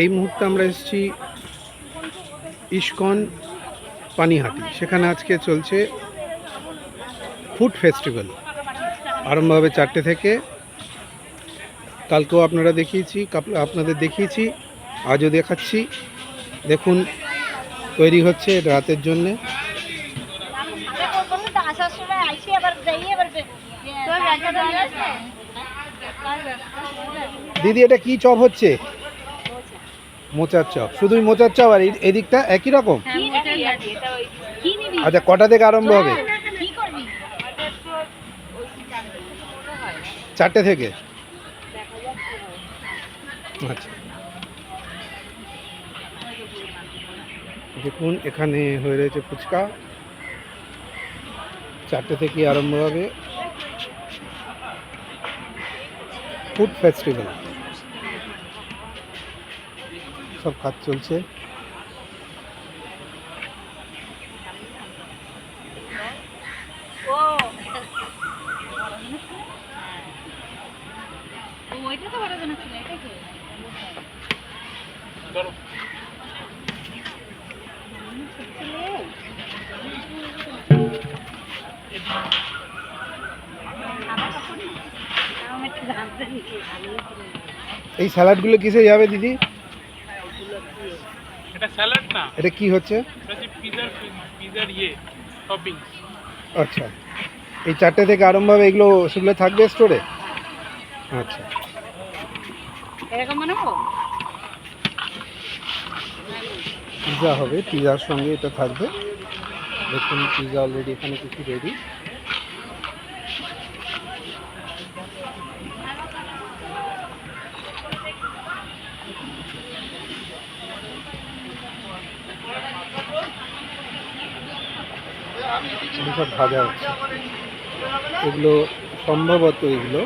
এই মুহূর্তে আমরা এসেছি ইস্কন পানিহাটি। সেখানে আজকে চলছে ফুড ফেস্টিভ্যাল। আরম্ভ হবে চারটে থেকে। কালকেও আপনারা দেখিয়েছি আপনাদের দেখিয়েছি, আজও দেখাচ্ছি। দেখুন, তৈরি হচ্ছে রাতের জন্যে। দিদি, এটা কি চপ হচ্ছে? মোচার চপ। শুধুই মোচার চপ আর এদিকটা একই রকম? আচ্ছা কটা থেকে আরম্ভ হবে? চারটে থেকে? আচ্ছা। দেখুন এখানে হয়ে রয়েছে ফুচকা। চারটে থেকে আরম্ভ হবে। Food festival. সব কাজ চলছে। এই স্যালাডগুলো কিসে যাবে দিদি? এটা স্যালাড না। এটা কি হচ্ছে? এটা হচ্ছে পিজার পিজার ইয়ে টপিং আচ্ছা। এই চারটে থেকে আরম্ভ হবে এগুলো সেগুলো থাকবে স্টোরে আচ্ছা। এরকম বানাবো? পিৎজা হবে পিৎজার সঙ্গে এটা থাকবে। দেখুন পিৎজা অলরেডি এখানে কিছু রেডি সব ভাজা হচ্ছে। এগুলো সম্ভবত এগুলো।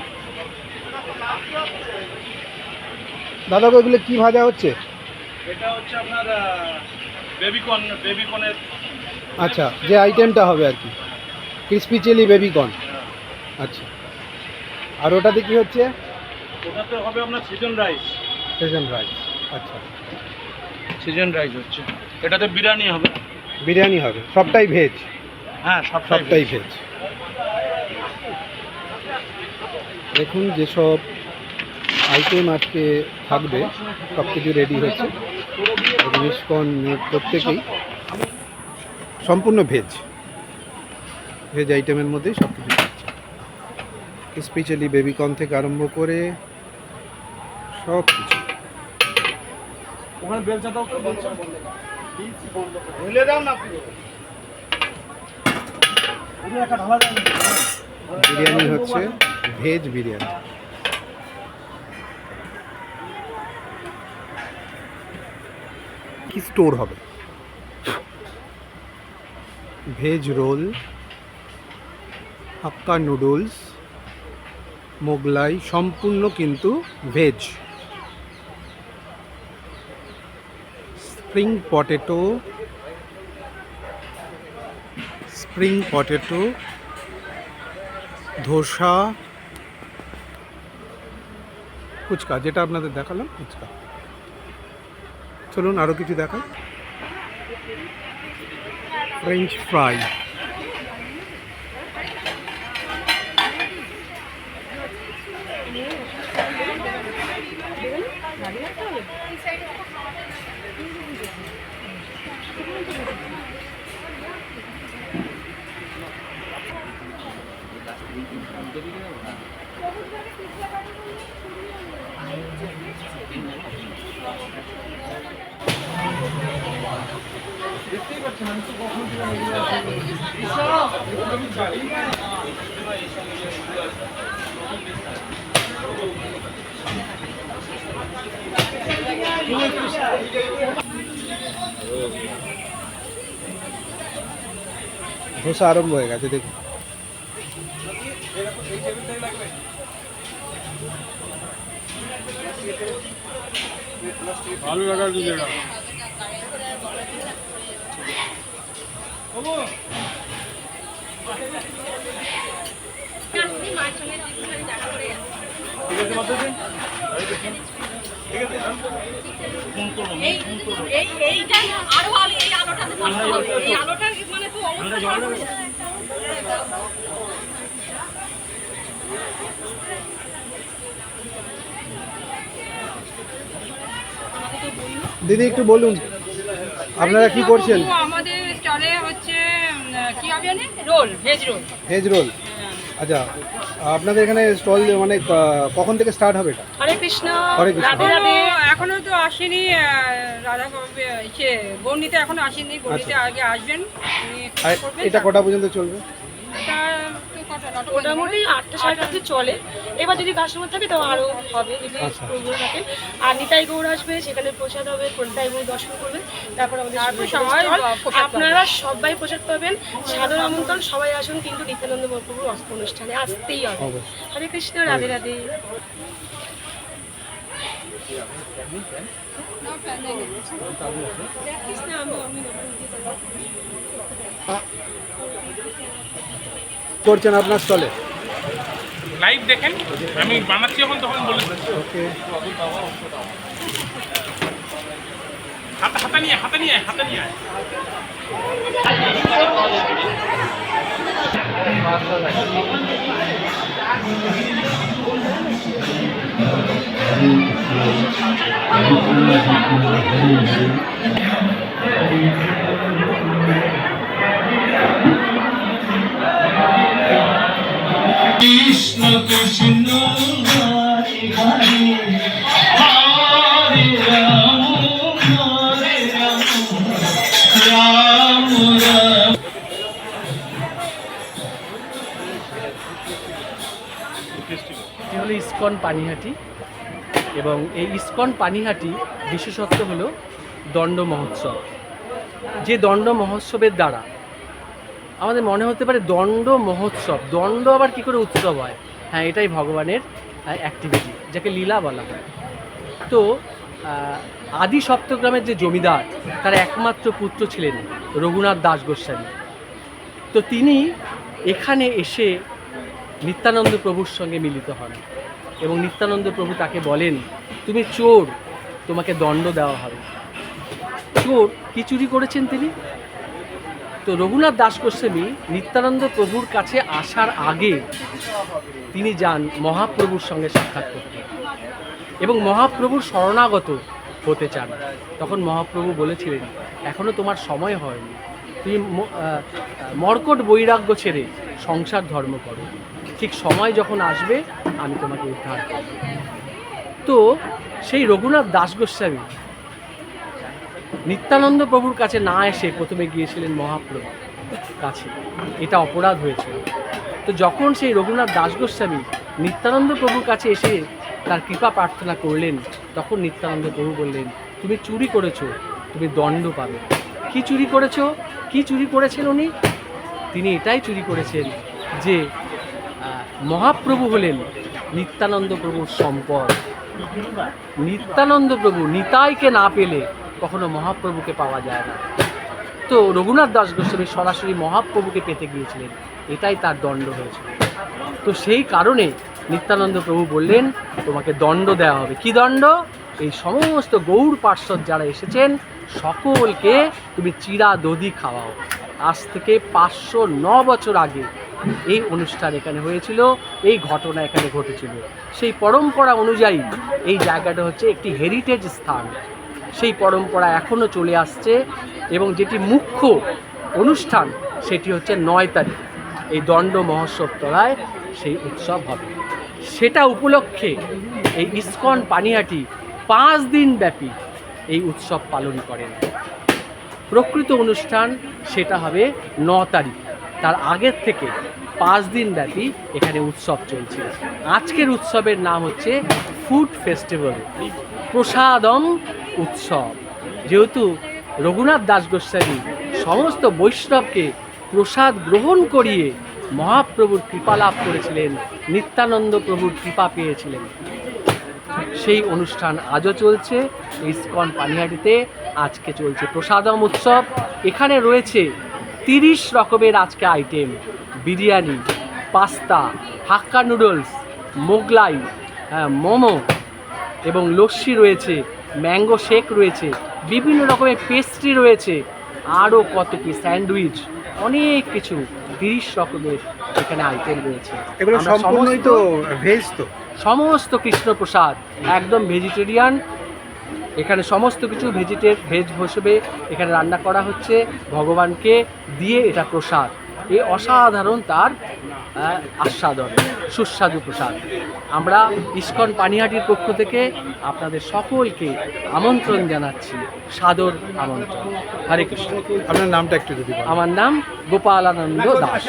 দাদা এগুলো কি ভাজা হচ্ছে? এটা হচ্ছে আপনার বেবিকর্ন বেবিকর্নের আচ্ছা যে আইটেমটা হবে আর কি। Crispy chilli baby corn. আচ্ছা। আর ওটাতে কি হচ্ছে? ওটাতে হবে আপনার সিজন রাইস সেজন রাইস আচ্ছা। সিজন রাইস হচ্ছে। এটাতে বিরিয়ানি হবে। বিরিয়ানি হবে। সবটাই ভেজ হ্যাঁ সবটাই সবটাই ভেজ দেখুন যেসব আইটেম আজকে থাকবে সব কিছু রেডি হচ্ছে জিনিসকন প্রত্যেকেই। সম্পূর্ণ ভেজ ভেজ আইটেমের মধ্যেই সব কিছু স্পেশালি বেবিকর্ন থেকে আরম্ভ করে সব কিছু ওখানে বেলচা দাও ঢেলে দাও না পুরো। পুরো একটা ঢালা যায় না বিরিয়ানি হচ্ছে ভেজ বিরিয়ানি। কি স্টোর হবে? Veg roll hakka noodles Mughlai সম্পূর্ণ কিন্তু veg. Spring potato spring potato, dosa, phuchka, যেটা আপনাদের দেখালাম, ফুচকা। চলুন আরও কিছু দেখাই। ফ্রেঞ্চ ফ্রাই ধোসা আরম্ভ হয়ে গেছে আরও আলো এই আলোটাতে থাকতে হবে এই আলোটার মানে তো অবস্থা খারাপ হয়ে যাবে। দিদি একটু বলুন আপনারা কি করছেন? Roll veg roll veg roll আচ্ছা আপনাদের এখানে স্টল মানে কখন থেকে স্টার্ট হবে এটা? হরে কৃষ্ণ হরে কৃষ্ণ। রাধে রাধে। এখনও তো আসেনি রাধা কবে- ইসে এখনও আসেনি আচ্ছা। আগে আসবেন এটা কটা পর্যন্ত চলবে? মোটামুটি আটটা সাড়ে আটটা চলে। এবার যদি কাস্টমার থাকে তো আরও হবে যদি আচ্ছা। প্রোগ্রাম থাকে আর নিতাই গৌড় আসবে সেখানে প্রসাদ হবে নিতাই গৌড় দর্শন করবে তারপর আমাদের। আপনারা সবাই প্রসাদ পাবেন। সাদর আমন্ত্রণ সবাই আসুন কিন্তু নিত্যানন্দ মহাপ্রভুর অস্ত অনুষ্ঠানে আসতেই হবে। হরে কৃষ্ণ রাধে রাধে। করছেন আপনার স্টলে? লাইভ দেখেন। আমি বানাচ্ছি যখন তখন বলে হাতা হাতা নিয়ে হাতা নিয়ে আয়, হাতা নিয়ে। আয়। এটি হলো ইস্কন পানিহাটি এবং এই ইস্কন পানিহাটি বিশেষত্ব হলো দণ্ড মহোৎসব। যে দণ্ড মহোৎসবের দ্বারা আমাদের মনে হতে পারে দণ্ড মহোৎসব। দণ্ড আবার কি করে উৎসব হয়? হ্যাঁ এটাই ভগবানের অ্যাক্টিভিটি যাকে লীলা বলা হয়। তো আদি সপ্তগ্রামের যে জমিদার, তার একমাত্র পুত্র ছিলেন রঘুনাথ দাস গোস্বামী। তো তিনি এখানে এসে নিত্যানন্দ প্রভুর সঙ্গে মিলিত হন এবং নিত্যানন্দ প্রভু তাকে বলেন, তুমি চোর, তোমাকে দণ্ড দেওয়া হবে। চোর কি চুরি করেছেন তিনি? তো রঘুনাথ দাস গোস্বামী নিত্যানন্দ প্রভুর কাছে আসার আগে তিনি যান মহাপ্রভুর সঙ্গে সাক্ষাৎ করতে। এবং মহাপ্রভুর শরণাগত হতে চান। তখন মহাপ্রভু বলেছিলেন, এখনও তোমার সময় হয়নি। তুমি মর্কট বৈরাগ্য ছেড়ে সংসার ধর্ম করো। ঠিক সময় যখন আসবে, আমি তোমাকে উদ্ধার করব। তো সেই রঘুনাথ দাস গোস্বামী নিত্যানন্দ প্রভুর কাছে না এসে প্রথমে গিয়েছিলেন মহাপ্রভু কাছে। এটা অপরাধ হয়েছিল তো যখন সেই রঘুনাথ দাস গোস্বামী নিত্যানন্দ প্রভুর কাছে এসে তার কৃপা প্রার্থনা করলেন, তখন নিত্যানন্দ প্রভু বললেন, তুমি চুরি করেছ, তুমি দণ্ড পাবে। কি চুরি করেছ? কি চুরি করেছেন উনি? তিনি এটাই চুরি করেছেন যে মহাপ্রভু হলেন নিত্যানন্দ প্রভুর সম্পদ। নিত্যানন্দ প্রভু নিতাইকে না পেলে কখনো মহাপ্রভুকে পাওয়া যায় না। তো রঘুনাথ দাস গোস্বামী সরাসরি মহাপ্রভুকে পেতে গিয়েছিলেন। এটাই তার দণ্ড হয়েছিল তো সেই কারণে নিত্যানন্দ প্রভু বললেন, তোমাকে দণ্ড দেওয়া হবে। কি দণ্ড? এই সমস্ত গৌর পার্শ্বদ যারা এসেছেন, সকলকে তুমি চিরা দধি খাওয়াও। আজ থেকে পাঁচশো ন বছর আগে এই অনুষ্ঠান এখানে হয়েছিল, এই ঘটনা এখানে ঘটেছিল। সেই পরম্পরা অনুযায়ী এই জায়গাটা হচ্ছে একটি হেরিটেজ স্থান। সেই পরম্পরা এখনও চলে আসছে এবং যেটি মুখ্য অনুষ্ঠান সেটি হচ্ছে নয় তারিখ। এই দণ্ড মহোৎসব তলায় সেই উৎসব হবে। সেটা উপলক্ষে এই ইস্কন পানিহাটি পাঁচ দিন ব্যাপী এই উৎসব পালন করেন। প্রকৃত অনুষ্ঠান সেটা হবে ন তারিখ। তার আগের থেকে পাঁচ দিন ব্যাপী এখানে উৎসব চলছে। আজকের উৎসবের নাম হচ্ছে ফুড ফেস্টিভ্যাল। প্রসাদম উৎসব। যেহেতু রঘুনাথ দাস গোস্বামী সমস্ত বৈষ্ণবকে প্রসাদ গ্রহণ করিয়ে মহাপ্রভুর কৃপা লাভ করেছিলেন নিত্যানন্দ প্রভুর কৃপা পেয়েছিলেন। সেই অনুষ্ঠান আজও চলছে ইস্কন পানিহাটিতে। আজকে চলছে প্রসাদম উৎসব। এখানে রয়েছে তিরিশ রকমের আজকে item biryani pasta hakka noodles Mughlai হ্যাঁ, মোমো এবং লস্যি রয়েছে। ম্যাঙ্গো শেক রয়েছে বিভিন্ন রকমের পেস্ট্রি রয়েছে আরও কত কি স্যান্ডউইচ অনেক কিছু তিরিশ রকমের এখানে আইটেম রয়েছে। এগুলো সম্পূর্ণই তো ভেজ তো? সমস্ত কৃষ্ণপ্রসাদ একদম ভেজিটেরিয়ান এখানে সমস্ত কিছু ভেজিটে ভেজ হিসেবে এখানে রান্না করা হচ্ছে ভগবানকে দিয়ে এটা প্রসাদ। এই অসাধারণ তার আস্বাদন সুস্বাদু প্রসাদ। আমরা ইস্কন পানিহাটির পক্ষ থেকে আপনাদের সকলকে আমন্ত্রণ জানাচ্ছি সাদর আমন্ত্রণ। হরে কৃষ্ণ। আপনার নামটা একটু আমার নাম গোপালানন্দ দাস।